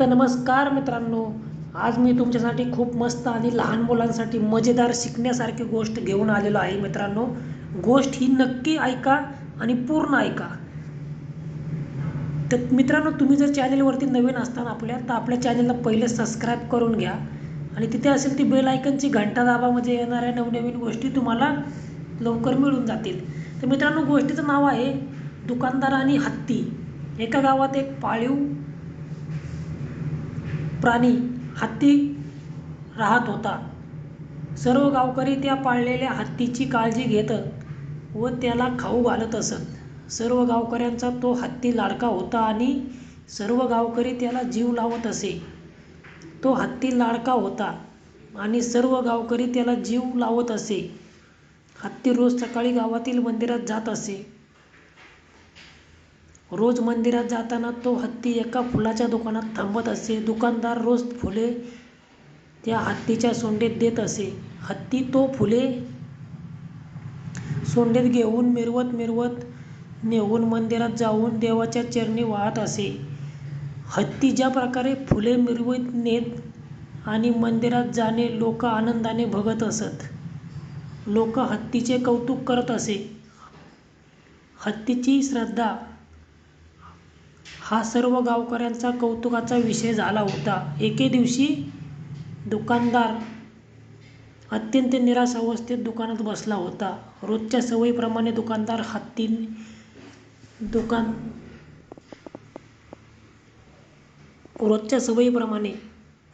तर नमस्कार मित्रांनो. आज मी तुमच्यासाठी खूप मस्त आणि लहान मुलांसाठी मजेदार शिकण्यासारखी गोष्ट घेऊन आलेलो आहे मित्रांनो. गोष्ट ही नक्की ऐका आणि पूर्ण ऐका. तर मित्रांनो तुम्ही जर चॅनेलवरती नवीन असताना आपल्या तर आपल्या चॅनेलला पहिले सबस्क्राईब करून घ्या. आणि तिथे असेल ती बेल आयकनची घंटा दाबामध्ये म्हणजे येणाऱ्या नवनवीन गोष्टी तुम्हाला लवकर मिळून जातील. तर मित्रांनो गोष्टीचं नाव आहे दुकानदार आणि हत्ती. एका गावात एक पाळीव प्राणी हत्ती राहत होता. सर्व गावकरी त्या पाळलेल्या हत्तीची काळजी घेत व त्याला खाऊ घालत असत. सर्व गावकऱ्यांचा तो हत्ती लाडका होता आणि सर्व गावकरी त्याला जीव लावत असे. तो हत्ती लाडका होता आणि सर्व गावकरी त्याला जीव लावत असे. हत्ती रोज सकाळी गावातील मंदिरात जात असे. रोज मंदिरात जाताना तो हत्ती एका फुलाच्या दुकानात थांबत असे. दुकानदार रोज फुले त्या हत्तीच्या सोंडेत देत असे. हत्ती तो फुले सोंडेत घेऊन मिरवत मिरवत नेऊन मंदिरात जाऊन देवाच्या चरणी वाहत असे. हत्ती ज्या प्रकारे फुले मिरवत नेत आणि मंदिरात जाणे लोक आनंदाने बघत असत. लोक हत्तीचे कौतुक करत असे. हत्तीची श्रद्धा हा सर्व गावकऱ्यांचा कौतुकाचा विषय झाला होता. एके दिवशी दुकानदार अत्यंत निराश अवस्थेत दुकानात बसला होता. रोजच्या सवयीप्रमाणे दुकानदार हत्ती दुकान रोजच्या सवयीप्रमाणे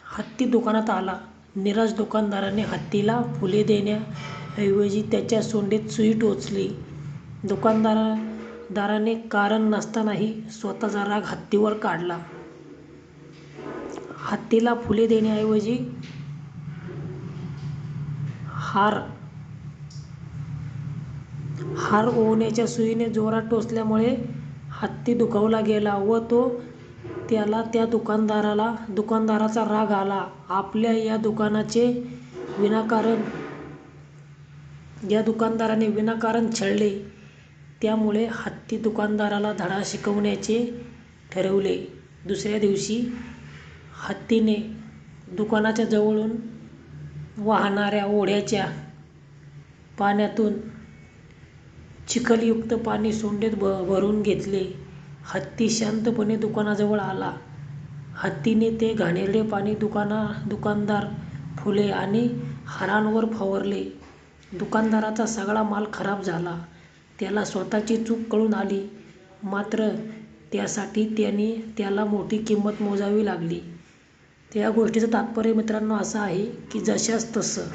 हत्ती दुकानात आला. निराश दुकानदाराने हत्तीला फुले देण्याऐवजी त्याच्या सोंडेत सुई टोचली. दुकानदारा दाराने कारण नसतानाही स्वतःचा राग हत्तीवर काढला. हत्तीला फुले देण्याऐवजी हार हार ओवण्याच्या सुईने जोरात टोचल्यामुळे हत्ती दुखावला गेला व तो त्याला त्या दुकानदाराला दुकानदाराचा राग आला. आपल्या या दुकानाचे विनाकारण या दुकानदाराने विनाकारण छळले. त्यामुळे हत्ती दुकानदाराला धडा शिकवण्याचे ठरवले. दुसऱ्या दिवशी हत्तीने दुकानाच्या जवळून वाहणाऱ्या ओढ्याच्या पाण्यातून चिखलयुक्त पाणी सोंडेत भ भरून घेतले. हत्ती शांतपणे दुकानाजवळ आला. हत्तीने ते घाणेरडे पाणी दुकाना दुकानदार फुले आणि हारांवर फवारले. दुकानदाराचा सगळा माल खराब झाला. त्याला स्वतःची चूक कळून आली. मात्र त्यासाठी त्याने त्याला मोठी किंमत मोजावी लागली. त्या गोष्टीचं तात्पर्य मित्रांनो असं आहे की जशास तसं.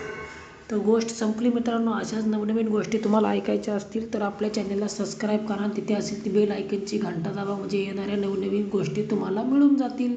तर गोष्ट संपली मित्रांनो. अशाच नवनवीन गोष्टी तुम्हाला ऐकायच्या असतील तर आपल्या चॅनलला सबस्क्राईब करा तिथे असेल ती बेल आयकनची घंटा दाबा म्हणजे येणाऱ्या नवनवीन गोष्टी तुम्हाला मिळून जातील.